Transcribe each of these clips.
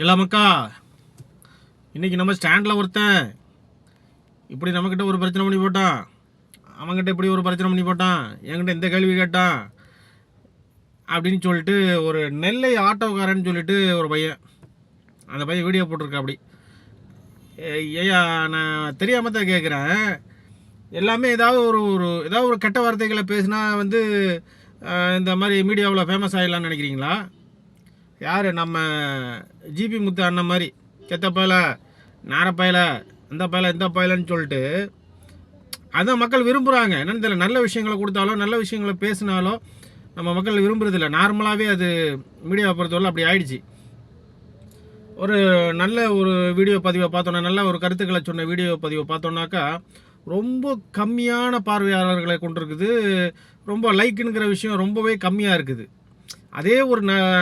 இல்லாமக்கா இன்னைக்கு நம்ம ஸ்டாண்டில் ஒருத்தன் இப்படி நம்மக்கிட்ட ஒரு பிரச்சனை பண்ணி போட்டான். அவங்ககிட்ட இப்படி ஒரு பிரச்சனை பண்ணி போட்டான். என்கிட்ட இந்த கேள்வி கேட்டான். அப்படின்னு சொல்லிட்டு ஒரு நெல்லை ஆட்டோக்காரன்னு சொல்லிட்டு ஒரு பையன் அந்த பையன் வீடியோ போட்டிருக்கா அப்படி. ஐயா நான் தெரியாமல் தான் கேட்குறேன் எல்லாமே ஏதாவது ஒரு ஒரு ஏதாவது ஒரு கெட்ட வார்த்தைகளை பேசினா வந்து இந்த மாதிரி மீடியாவில் ஃபேமஸ் ஆகிடலாம்னு நினைக்கிறீங்களா? யார்? நம்ம ஜிபி முத்து அண்ணன் மாதிரி. கெத்த பயல நாரப்பயல இந்த பயல இந்த பயலன்னு சொல்லிட்டு அதான் மக்கள் விரும்புகிறாங்க என்னென்னு தெரியல. நல்ல விஷயங்களை கொடுத்தாலோ நல்ல விஷயங்களை பேசினாலோ நம்ம மக்கள் விரும்புகிறதில்ல நார்மலாகவே அது மீடியாவை பொறுத்தவரை அப்படி ஆயிடுச்சு. ஒரு நல்ல ஒரு வீடியோ பதிவை பார்த்தோன்னா நல்ல ஒரு கருத்துக்களை சொன்ன வீடியோ பதிவை பார்த்தோன்னாக்கா ரொம்ப கம்மியான பார்வையாளர்களை கொண்டிருக்குது. ரொம்ப லைக்குங்கிற விஷயம் ரொம்பவே கம்மியாக இருக்குது. அதே ஒரு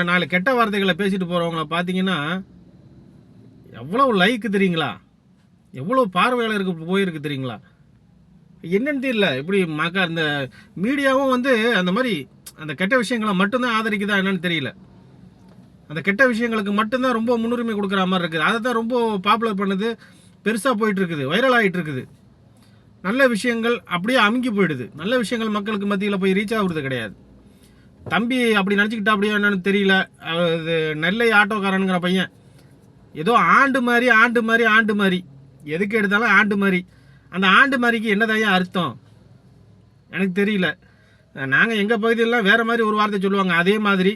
நாலு கெட்ட வார்த்தைகளை பேசிட்டு போகிறவங்கள பார்த்தீங்கன்னா எவ்வளோ லைக்கு தெரியுங்களா? எவ்வளோ பார்வையாளருக்கு போயிருக்கு தெரியுங்களா? என்னன்னு தெரியல. இப்படி மக்க அந்த மீடியாவும் வந்து அந்த மாதிரி அந்த கெட்ட விஷயங்களை மட்டும்தான் ஆதரிக்குதா என்னன்னு தெரியல. அந்த கெட்ட விஷயங்களுக்கு மட்டும்தான் ரொம்ப முன்னுரிமை கொடுக்குற மாதிரி இருக்குது. அதை தான் ரொம்ப பாப்புலர் பண்ணுது. பெருசாக போயிட்டுருக்குது. வைரல் ஆகிட்டு இருக்குது நல்ல விஷயங்கள் அப்படியே அமுங்கி போயிடுது. நல்ல விஷயங்கள் மக்களுக்கு மத்தியில் போய் ரீச் ஆகுறது கிடையாது. தம்பி அப்படி நினச்சிக்கிட்டா அப்படியே என்னன்னு தெரியல. அது நெல்லை ஆட்டோக்காரனுங்கிற பையன். ஏதோ ஆண்டு மாதிரி ஆண்டு மாதிரி ஆண்டு மாதிரி எதுக்கு எடுத்தாலும் ஆண்டு மாதிரி அந்த ஆண்டு மாதிரிக்கு என்னதையா அர்த்தம்? எனக்கு தெரியல. நாங்கள் எங்கள் பகுதியிலலாம் வேறு மாதிரி ஒரு வார்த்தை சொல்லுவாங்க. அதே மாதிரி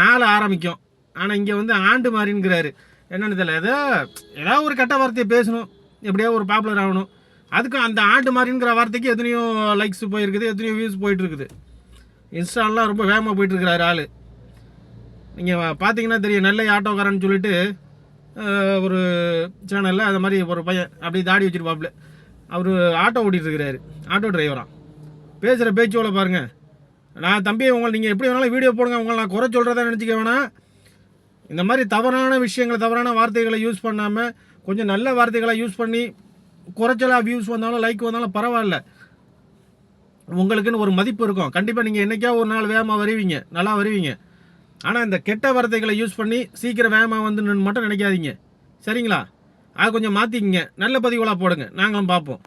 நாள் ஆரம்பிக்கும். ஆனால் இங்கே வந்து ஆண்டு மாதிரிங்கிறாரு என்னென்னு தெரியல. ஏதோ ஏதாவது ஒரு கெட்ட வார்த்தையை பேசணும். எப்படியோ ஒரு பாப்புலர் ஆகணும். அதுக்கு அந்த ஆண்டு மாதிரிங்கிற வார்த்தைக்கு எத்தனையோ லைக்ஸ் போயிருக்குது எத்தனையோ வியூஸ் போயிட்டுருக்குது. இன்ஸ்டாலெலாம் ரொம்ப வேகமாக போயிட்டுருக்கிறாரு ஆள். நீங்கள் பார்த்தீங்கன்னா தெரியும் நெல்லை ஆட்டோக்காரன்னு சொல்லிட்டு ஒரு சேனலில் அது மாதிரி ஒரு பையன் அப்படியே தாடி வச்சுருப்பாப்புல. அவர் ஆட்டோ ஓட்டிட்டு ஆட்டோ டிரைவராக பேசுகிற பேச்சோட பாருங்கள் நான் தம்பி உங்களை நீங்கள் எப்படி வேணாலும் வீடியோ போடுங்க உங்களை நான் குறை சொல்கிறதா நினச்சிக்க வேணாம். இந்த மாதிரி தவறான விஷயங்களை தவறான வார்த்தைகளை யூஸ் பண்ணாமல் கொஞ்சம் நல்ல வார்த்தைகளை யூஸ் பண்ணி குறைச்சலாக வியூஸ் வந்தாலும் லைக் வந்தாலும் பரவாயில்ல. உங்களுக்குன்னு ஒரு மதிப்பு இருக்கும். கண்டிப்பாக நீங்கள் என்றைக்கா ஒரு நாள் வேகமாக வருவீங்க? நல்லா வருவீங்க. ஆனால் இந்த கெட்ட வார்த்தைகளை யூஸ் பண்ணி சீக்கிரம் வேகமாக வந்து மட்டும் நினைக்காதீங்க. சரிங்களா? அதை கொஞ்சம் மாற்றிக்கிங்க நல்ல பதிவுகளாக போடுங்க. நாங்களும் பார்ப்போம்.